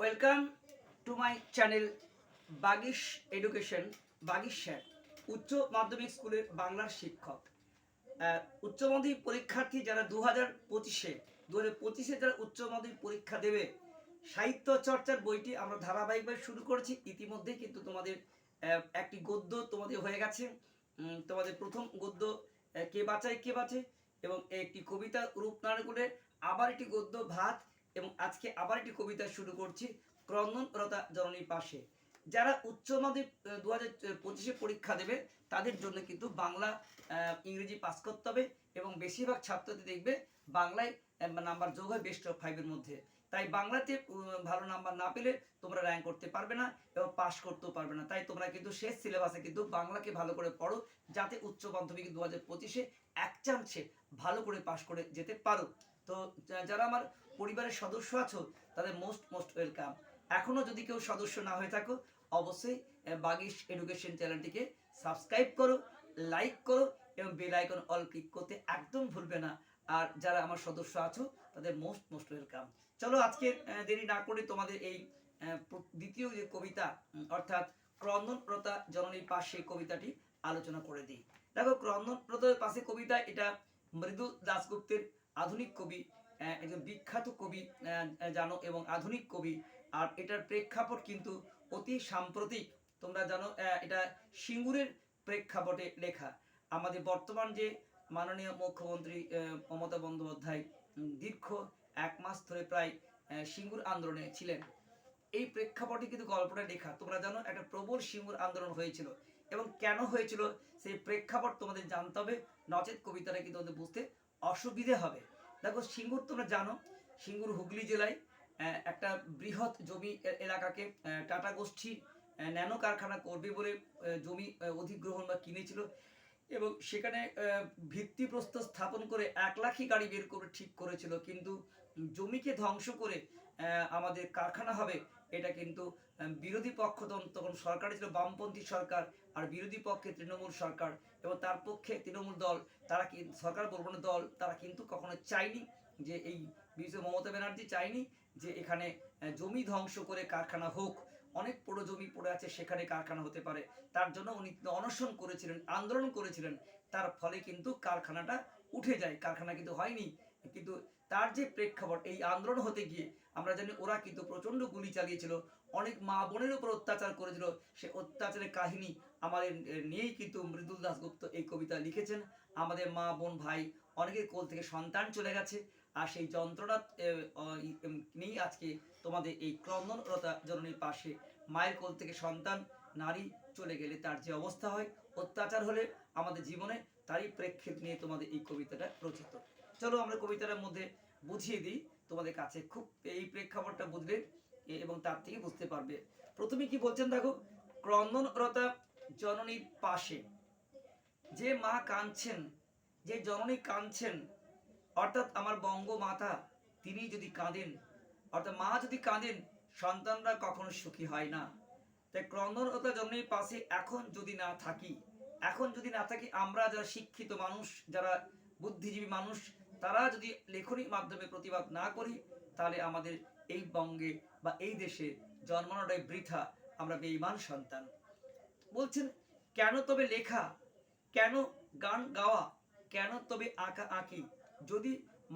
Welcome to my channel Bagish education Bagish sir উচ্চ মাধ্যমিক স্কুলের বাংলার শিক্ষক। উচ্চ মাধ্যমিক পরীক্ষার্থী যারা দু হাজার পঁচিশে দু হাজার পঁচিশে যারা উচ্চ মাধ্যমিক পরীক্ষা দেবে, সাহিত্য চর্চার বইটি আমরা ধারাবাহিকভাবে শুরু করেছি। ইতিমধ্যেই কিন্তু তোমাদের একটি গদ্য তোমাদের হয়ে গেছে। তোমাদের প্রথম গদ্য কে বাঁচায়, কে বাঁচে? এবং একটি কবিতা করে আবার একটি গদ্য, ভাত এবং আজকে আবার একটি কবিতা শুরু করছি, ক্রন্দনরতা জননীর পাশে। যারা উচ্চ মাধ্যমিক দু হাজার পঁচিশে পরীক্ষা দেবে, তাদের জন্য কিন্তু বাংলা ইংরেজি পাস করতে হবে এবং বেশিরভাগ ছাত্রদের দেখবে বাংলায় নাম্বার যোগ হয় বেস্ট অফ ফাইভের মধ্যে। তাই বাংলাতে ভালো নাম্বার না পেলে তোমরা র্যাঙ্ক করতে পারবে না এবং পাস করতেও পারবে না। তাই তোমরা কিন্তু শেষ সিলেবাসে কিন্তু বাংলাকে ভালো করে পড়ো, যাতে উচ্চ মাধ্যমিক দু হাজার পঁচিশে এক চান্সে ভালো করে পাশ করে যেতে পারো। তো যারা আমার পরিবারের সদস্য আছো, তাদের মোস্ট মোস্ট ওয়েলকাম এখনও যদি কেউ সদস্য না হয়ে থাকো, অবশ্যই বাগিশ এডুকেশন চ্যানেলটিকে সাবস্ক্রাইব করো লাইক করো, এবং বেল আইকন অল ক্লিক করতে একদম ভুলবে না। আর যারা আমার সদস্য আছো, তাদের মোস্ট মোস্ট ওয়েলকাম চলো আজকে দেরি না করে তোমাদের এই দ্বিতীয় যে কবিতা অর্থাৎ ক্রন্দনপ্রতা জননীর পাশে কবিতাটি আলোচনা করে দিই। দেখো ক্রন্দনপ্রতার পাশে কবিতা, এটা মৃদু দাশগুপ্তের আধুনিক কবি একজন বিখ্যাত কবি জানো, এবং আধুনিক কবি। আর এটার প্রেক্ষাপট কিন্তু অতি সাম্প্রতিক। তোমরা জানো এটা সিঙ্গুরের প্রেক্ষাপটে লেখা। আমাদের বর্তমান যে মাননীয় মুখ্যমন্ত্রী মমতা বন্দ্যোপাধ্যায় দীর্ঘ এক মাস ধরে প্রায় সিঙ্গুর আন্দোলনে ছিলেন। এই প্রেক্ষাপটে কিন্তু গল্পটা লেখা। তোমরা জানো, একটা প্রবল সিঙ্গুর আন্দোলন হয়েছিল। এবং কেন হয়েছিল, সেই প্রেক্ষাপট তোমাদের জানতে হবে। নচেত কবিতাটা কিন্তু তোমাদের বুঝতে অসুবিধে হবে। দেখো সিঙ্গুর তোমরা জানো, সিঙ্গুর হুগলি জেলায় একটা বৃহৎ জমি এলাকাকে টাটা গোষ্ঠী ন্যানো কারখানা করবে বলে জমি অধিগ্রহণ বা কিনেছিল। এবং সেখানে ভিত্তিপ্রস্তর স্থাপন করে এক লাখই গাড়ি বের করে ঠিক করেছিল। কিন্তু জমিকে ধ্বংস করে আমাদের কারখানা হবে, এটা কিন্তু বিরোধী পক্ষ তখন সরকারে ছিল, বামপন্থী সরকার আর বিরোধী পক্ষে তৃণমূল সরকার। এবং তার পক্ষে তৃণমূল দল, তারা কি, সরকার বলব দল, তারা কিন্তু কখনো চায়নি যে এই বিশেষ মমতা ব্যানার্জি চায়নি যে এখানে জমি ধ্বংস করে কারখানা হোক। অনেক পুরো জমি পড়ে আছে, সেখানে কারখানা হতে পারে। তার জন্য উনি অনশন করেছিলেন, আন্দোলন করেছিলেন। তার ফলে কিন্তু কারখানাটা উঠে যায়। কারখানা কিন্তু হয়নি। কিন্তু তার যে প্রেক্ষাপট, এই আন্দোলন হতে গিয়ে আমরা জানি ওরা কিন্তু প্রচণ্ড গুলি চালিয়েছিল। অনেক মা বোনের উপর অত্যাচার করেছিল। সে অত্যাচারের কাহিনী আমাদের নিয়েই কিন্তু মৃদুল দাসগুপ্ত এই কবিতা লিখেছেন। আমাদের মা বোন ভাই অনেকের কোল থেকে সন্তান চলে গেছে। আর সেই যন্ত্রণা এ, অ, ই, এম, নিয়েই আজকে তোমাদের এই ক্রন্দনরতা জননীর পাশে মায়ের কোল থেকে সন্তান নারী চলে গেলে তার যে অবস্থা হয় অত্যাচার হলে আমাদের জীবনে তারই প্রেক্ষিত নিয়ে তোমাদের এই কবিতাটা রচিত। চলো আমরা কবিতাটার মধ্যে বুঝিয়ে দিই তোমাদের কাছে খুব এই প্রেক্ষাপটটা বুঝবে এবং তার থেকে বুঝতে পারবে। প্রথমে কি বলছেন দেখো ক্রন্দনরতা জননীর পাশে যে মা কাঁদছেন যে জননী কাঁদছেন অর্থাৎ আমার বঙ্গমাতা, তিনি যদি কাঁদেন, অর্থাৎ মা যদি কাঁদেন, সন্তানরা কখনো সুখী হয় না। তাই ক্রন্দনরতা জননীর পাশে এখন যদি না থাকি, এখন যদি না থাকি, আমরা যারা শিক্ষিত মানুষ, যারা বুদ্ধিজীবী মানুষ, তারা যদি লেখনির মাধ্যমে প্রতিবাদ না করি, তাহলে আমাদের এই বঙ্গে বা এই দেশে জন্মানোটাই বৃথা, আমরা বেঈমান সন্তান। বলছেন, কেন তবে লেখা, কেন গান গাওয়া, কেন তবে আঁকা আঁকি? যদি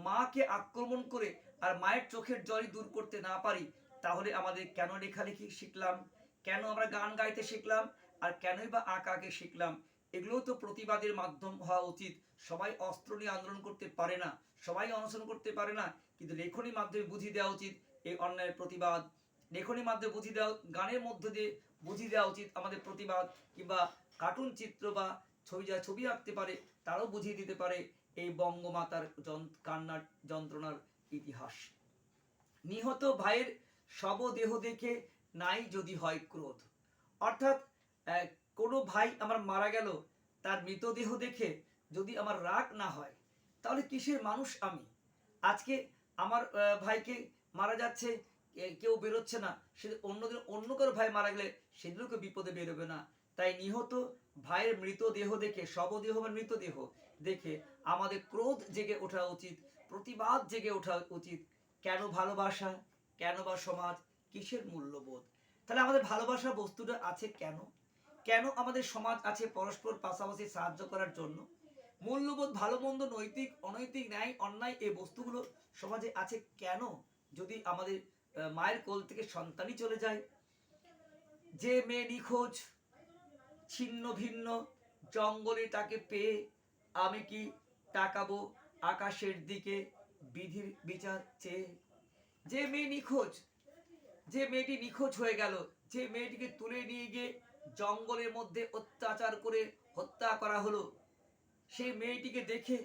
মাকে আক্রমণ করে আর মায়ের চোখের জলই দূর করতে না পারি, তাহলে আমাদের কেন লেখালেখি শিখলাম? কেন আমরা গান গাইতে শিখলাম? আর কেনই বা আঁকা আঁকে শিখলাম? এগুলোও তো প্রতিবাদের মাধ্যম হওয়া উচিত। সবাই অস্ত্র নিয়ে আন্দোলন করতে পারে না, সবাই অনশন করতে পারে না, কিন্তু লেখনির মাধ্যমে বুঝিয়ে দেওয়া উচিত এই অন্যায়ের প্রতিবাদ। লেখনির মাধ্যমে বুঝিয়ে দেওয়া, গানের মধ্য দিয়ে বুঝিয়ে দেওয়া উচিত আমাদের প্রতিবাদ, কিংবা কার্টুন চিত্র বা ছবি, যা ছবি আঁকতে পারে, তারাও বুঝিয়ে দিতে পারে। এই বঙ্গমাতার কান্নার যন্ত্রণার ইতিহাস। নিহত ভাইয়ের শবদেহ দেখে নাই যদি হয় ক্রোধ। অর্থাৎ কোনো ভাই আমার মারা গেল, তার মৃতদেহ দেখে যদি আমার রাগ না হয়, তাহলে কিসের মানুষ আমি? আজকে আমার ভাইকে মারা যাচ্ছে কেউ বেরোচ্ছে না, সে অন্যদের অন্য কারও ভাই মারা গেলে সেদিনও বিপদে বেরোবে না। তাই নিহত ভাইয়ের মৃতদেহ দেখে, শবদেহ বা মৃতদেহ দেখে আমাদের ক্রোধ জেগে ওঠা উচিত, প্রতিবাদ জেগে ওঠা উচিত। কেন ভালোবাসা? কেন বা সমাজ কিসের মূল্যবোধ? তাহলে আমাদের ভালোবাসা বস্তুটা আছে কেন? কেন আমাদের সমাজ আছে পরস্পর পাশাপাশি সাহায্য করার জন্য? মূল্যবোধ, ভালো মন্দ, নৈতিক, অনৈতিক, ন্যায়, অন্যায়, এই বস্তুগুলো সমাজে আছে কেন? যদি আমাদের মায়ের কোল থেকে সন্তানই চলে যায়, যে মেয়ে নিখোঁজ ছিন্ন ভিন্ন জঙ্গলে তাকে পেয়ে আমি কি তাকাবো আকাশের দিকে বিধির বিচার চেয়ে? যে মেয়ে নিখোঁজ, যে মেয়েটি নিখোঁজ হয়ে গেল, যে মেয়েটিকে তুলে নিয়ে গিয়ে জঙ্গলের মধ্যে অত্যাচার করে হত্যা করা হলো, সেই মেয়েটিকে দেখে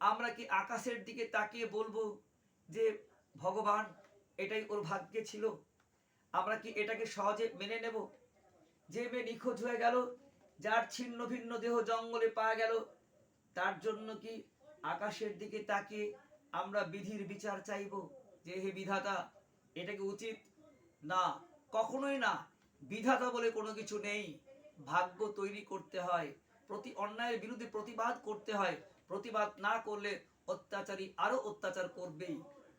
আমরা কি আকাশের দিকে তাকিয়ে বলব যে, ভগবান, এটাই ওর ভাগ্যে ছিল। আমরা কি এটাকে সহজে মেনে নেব? যে মেয়ে নিখোঁজ হয়ে গেল যার ছিন্ন ভিন্ন দেহ জঙ্গলে পাওয়া গেল, তার জন্য কি আকাশের দিকে তাকিয়ে আমরা বিধির বিচার চাইব যে হে বিধাতা, এটা কি উচিত? না, কখনোই না। বিধাতা বলে কোনো কিছু নেই। ভাগ্য তৈরি করতে হয়, প্রতি অন্যায়ের বিরুদ্ধে প্রতিবাদ করতে হয়। প্রতিবাদ না করলে অত্যাচারী আরও অত্যাচার করবেই।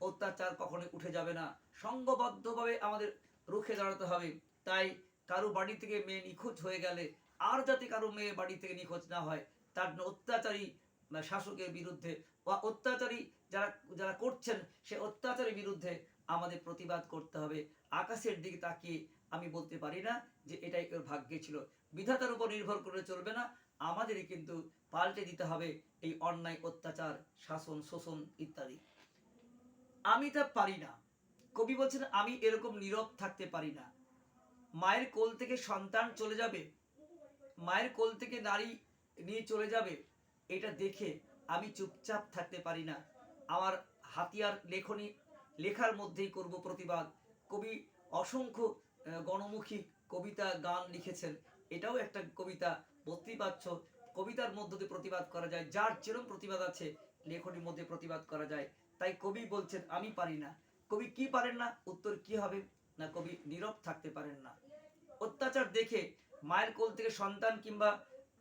অত্যাচার কখনোই উঠে যাবে না। সঙ্গবদ্ধভাবে আমাদের রুখে দাঁড়াতে হবে। তাই কারও বাড়ি থেকে মেয়ে নিখোঁজ হয়ে গেলে আর যাতে কারও মেয়ে বাড়ি থেকে নিখোঁজ না হয়, তার জন্য অত্যাচারী শাসকের বিরুদ্ধে বা অত্যাচারী যারা যারা করছেন, সে অত্যাচারের বিরুদ্ধে আমাদের প্রতিবাদ করতে হবে। আকাশের দিকে তাকিয়ে আমি বলতে পারি না যে এটাই ওর ভাগ্যে ছিল। বিধাতার উপর নির্ভর করে চলবে না। আমাদেরই কিন্তু পাল্টে দিতে হবে এই অন্যায়, অত্যাচার, শাসন, শোষণ ইত্যাদি। আমি তা পারি না। কবি বলছেন, আমি এরকম নীরব থাকতে পারি না। মায়ের কোল থেকে সন্তান চলে যাবে মায়ের কোল থেকে নারী নিয়ে চলে যাবে, এটা দেখে আমি চুপচাপ থাকতে পারি না। আমার হাতিয়ার লেখনী, লেখার মধ্যেই করব প্রতিবাদ। কবি অসংখ্য গণমুখী কবিতা গান লিখেছেন। এটাও একটা কবিতা বুঝতেই পারছ কবিতার মধ্য দিয়ে প্রতিবাদ করা যায়। যার যেরকম প্রতিবাদ আছে, লেখনীর মধ্যে প্রতিবাদ করা যায়। তাই কবি বলছেন, আমি পারি না। কবি কি পারেন না? উত্তর কি হবে? না, কবি নীরব থাকতে পারেন না। অত্যাচার দেখে মায়ের কোল থেকে সন্তান কিংবা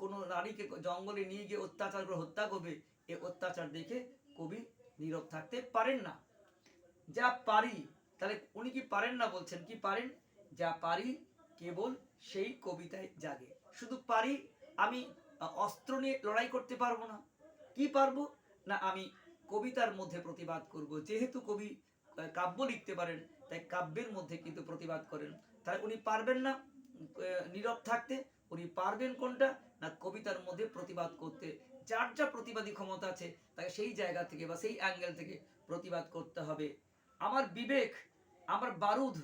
কোনো নারীকে জঙ্গলে নিয়ে গিয়ে অত্যাচার করে হত্যা করবে, এ অত্যাচার দেখে কবি নীরব থাকতে পারেন না। যা পারি, তাহলে উনি কি পারেন না বলছেন? কি পারেন? যা পারি, কেবল সেই কবিতায় জাগে। শুধু পারি, আমি অস্ত্র নিয়ে লড়াই করতে পারব না। কি পারব? না, আমি কবিতার মধ্যে প্রতিবাদ করব। যেহেতু কবি কাব্য লিখতে পারেন, তাই কাব্যের মধ্যে কিন্তু প্রতিবাদ করেন। তাই উনি পারবেন না? নীরব থাকতে উনি পারবেন কোনটা না কবিতার মধ্যে প্রতিবাদ করতে? যার যা প্রতিবাদী ক্ষমতা আছে, তাকে সেই জায়গা থেকে বা সেই অ্যাঙ্গেল থেকে প্রতিবাদ করতে হবে। আমার বিবেক, আমার বারুদ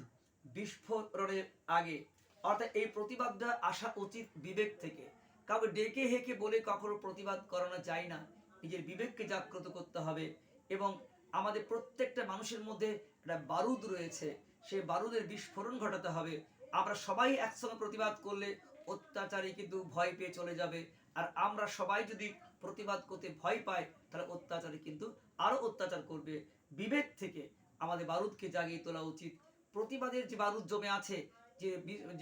বিস্ফোরণের আগে। অর্থাৎ এই প্রতিবাদটা আসা উচিত বিবেক থেকে। কাউকে ডেকে হেকে বলে কখনো প্রতিবাদ করানো যায় না। নিজের বিবেককে জাগ্রত করতে হবে এবং আমাদের প্রত্যেকটা মানুষের মধ্যে একটা বারুদ রয়েছে। সেই বারুদের বিস্ফোরণ ঘটাতে হবে। আমরা সবাই একসঙ্গে প্রতিবাদ করলে অত্যাচারী কিন্তু ভয় পেয়ে চলে যাবে। আর আমরা সবাই যদি প্রতিবাদ করতে ভয় পাই, তাহলে অত্যাচারী কিন্তু আরও অত্যাচার করবে। বিভেদ থেকে আমাদের বারুদকে জাগিয়ে তোলা উচিত। প্রতিবাদের যে বারুদ জমে আছে, যে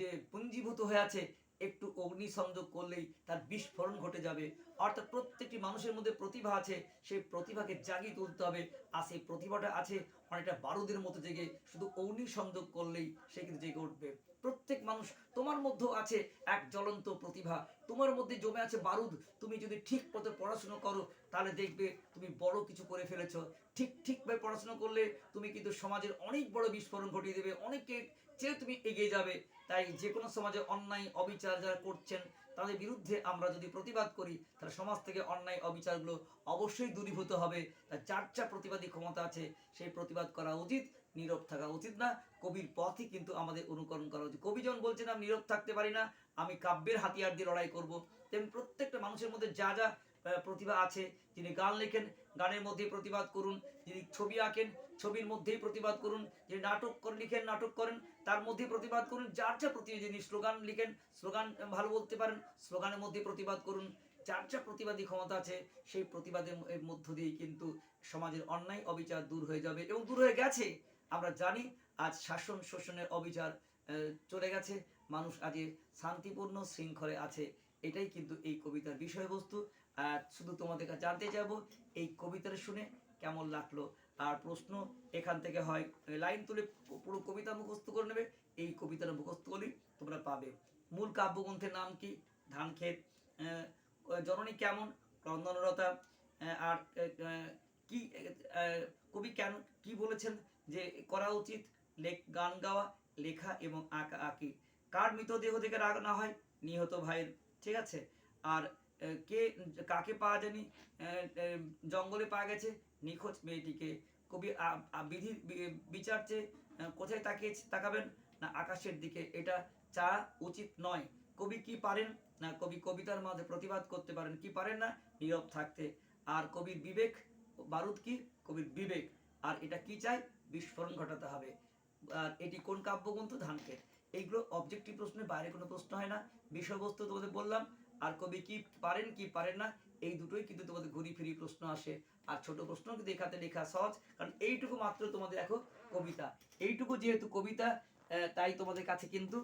যে পুঞ্জীভূত হয়ে আছে একটু অগ্নি সংযোগ করলেই তার বিস্ফোরণ ঘটে যাবে। অর্থাৎ প্রত্যেকটি মানুষের মধ্যে প্রতিভা আছে, সেই প্রতিভাকে জাগিয়ে তুলতে হবে। আর সেই প্রতিভাটা আছে অনেকটা বারুদের মতো জেগে, শুধু অগ্নি সংযোগ করলেই সে কিন্তু জেগে উঠবে। প্রত্যেক মানুষ, তোমার মধ্যেও আছে এক জ্বলন্ত প্রতিভা। তোমার মধ্যে জমে আছে বারুদ। তুমি যদি ঠিক পথে পড়াশোনা করো, তাহলে দেখবে তুমি বড় কিছু করে ফেলেছো। ঠিক, ঠিকভাবে পড়াশোনা করলে তুমি কিন্তু সমাজের অনেক বড় বিস্ফোরণ ঘটিয়ে দেবে, অনেককে চেয়ে তুমি এগিয়ে যাবে। তাই যে কোনো সমাজে অন্যায়, অবিচার যারা করছেন, তাদের বিরুদ্ধে আমরা যদি প্রতিবাদ করি, তাহলে সমাজ থেকে অন্যায়, অবিচারগুলো অবশ্যই দূরীভূত হবে। তার যার যা প্রতিবাদী ক্ষমতা আছে, সেই প্রতিবাদ করা উচিত, নীরব থাকা উচিত না। কবির পথই কিন্তু আমাদের অনুকরণ করা উচিত। কবি যখন বলছেন আমি নীরব থাকতে পারি না, আমি কাব্যের হাতিয়ার দিয়ে লড়াই করব। তেমনি প্রত্যেকটা মানুষের মধ্যে যা যা প্রতিভা আছে। যিনি গান লেখেন, গানের মধ্যেই প্রতিবাদ করুন। যিনি ছবি আঁকেন, ছবির মধ্যেই প্রতিবাদ করুন। যিনি নাটক লিখেন, নাটক করেন, তার মধ্যেই প্রতিবাদ করুন। যার যা প্রতি যিনি স্লোগান লিখেন, স্লোগান ভালো বলতে পারেন, স্লোগানের মধ্যে প্রতিবাদ করুন। যার যা প্রতিবাদী ক্ষমতা আছে, সেই প্রতিবাদের মধ্য দিয়েই কিন্তু সমাজের অন্যায় অবিচার দূর হয়ে যাবে এবং দূর হয়ে গেছে। আমরা জানি, আজ শাসন শোষণের অবিচার চলে গেছে। মানুষ আজ শান্তিপূর্ণ শৃঙ্খলে আছে। এটাই কিন্তু এই কবিতার বিষয়বস্তু। আর শুধু তোমাদের কাছে জানতে যাব এই কবিতাটা শুনে কেমন লাগল? আর প্রশ্ন এখান থেকে হয় লাইন তুলে পুরো কবিতা মুখস্থ করে নেবে এই কবিতাটা মুখস্থ করলেই তোমরা পাবে। মূল কাব্যগ্রন্থের নাম কি? ধানক্ষেত। জননী কেমন? ক্রন্দনরতা আহ, আর কি কবি কেন কি বলেছেন যে করা উচিত? লেখ গান গাওয়া লেখা এবং আঁকা আঁকি। কার মৃতদেহ থেকে রাগ না হয়? নিহত ভাইয়ের। ঠিক আছে? আর কে, কাকে পাওয়া যায়নি? জঙ্গলে পাওয়া গেছে। নিখোঁজ মেয়েটিকে। কবি আ- বিচার চেয়ে কোথায় তাকিয়ে তাকাবেন? না, আকাশের দিকে। এটা চা উচিত নয়। কবি কি পারেন? না, কবি কবিতার মাঝে প্রতিবাদ করতে পারেন। কি পারেন না? নীরব থাকতে। আর কবির বিবেক, বারুদ কি? কবির বিবেক। আর এটা কি চায় বিস্ফোরণ ঘটাতে হবে। আর এটি কোন কাব্যগ্রন্থ? ধানকে এইগুলো অবজেক্টিভ প্রশ্নের বাইরে কোনো প্রশ্ন হয় না। বিষয়বস্তু তোমাদের বললাম। আর কবি কি পারেন কি পারেন না, এই দুটোই কিন্তু তোমাদের ঘুরি ফিরি প্রশ্ন আসে। আর ছোট প্রশ্ন কিন্তু এখাতে লেখা সহজ, কারণ এইটুকু মাত্র তোমাদের দেখো কবিতা। এইটুকু যেহেতু কবিতা তাই তোমাদের কাছে কিন্তু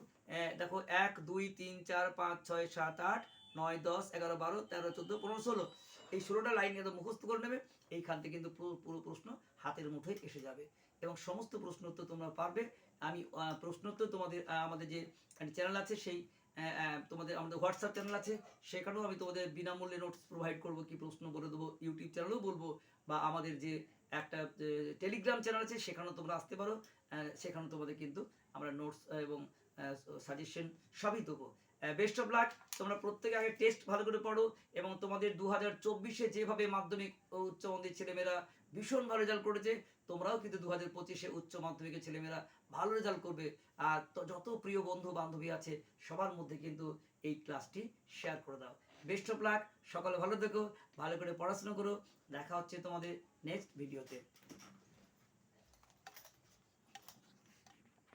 দেখো এক, দুই, তিন, চার, পাঁচ, ছয়, সাত, আট, নয়, দশ, এগারো, বারো, তেরো, চোদ্দ, পনেরো, ষোলো। এই ষোলোটা লাইন একদম মুখস্থ করে নেবে, এইখান থেকে কিন্তু পুরো পুরো প্রশ্ন হাতের মুঠোয় এসে যাবে। এবং সমস্ত প্রশ্ন উত্তর তোমরা পারবে। আমি প্রশ্ন উত্তর তোমাদের আমাদের যে চ্যানেল আছে সেই তোমাদের আমাদের হোয়াটসঅ্যাপ চ্যানেল আছে, সেখানেও আমি তোমাদের বিনামূল্যে নোটস প্রোভাইড করব, কি প্রশ্ন বলে দেবো ইউটিউব চ্যানেলেও বলব, বা আমাদের যে একটা টেলিগ্রাম চ্যানেল আছে, সেখানেও তোমরা আসতে পারো সেখানেও তোমাদের কিন্তু আমরা নোটস এবং সাজেশন সবই দেবো। বেস্ট অফ লাক তোমরা প্রত্যেকে আগে টেস্ট ভালো করে পড়ো এবং তোমাদের দু হাজার চব্বিশে যেভাবে মাধ্যমিক ও উচ্চ মাধ্যমিক ছেলেমেয়েরা ভীষণ ভালো রেজাল্ট করেছে, তোমরাও কিন্তু দু হাজার পঁচিশে উচ্চ মাধ্যমিকের ছেলেমেয়েরা ভালো রেজাল্ট করবে। আর যত প্রিয় বন্ধু বান্ধবী আছে, সবার মধ্যে কিন্তু এই ক্লাসটি শেয়ার করে দাও। বেস্ট অফ লাক সকালে ভালো থেকো, ভালো করে পড়াশোনা করো। দেখা হচ্ছে তোমাদের নেক্সট ভিডিওতে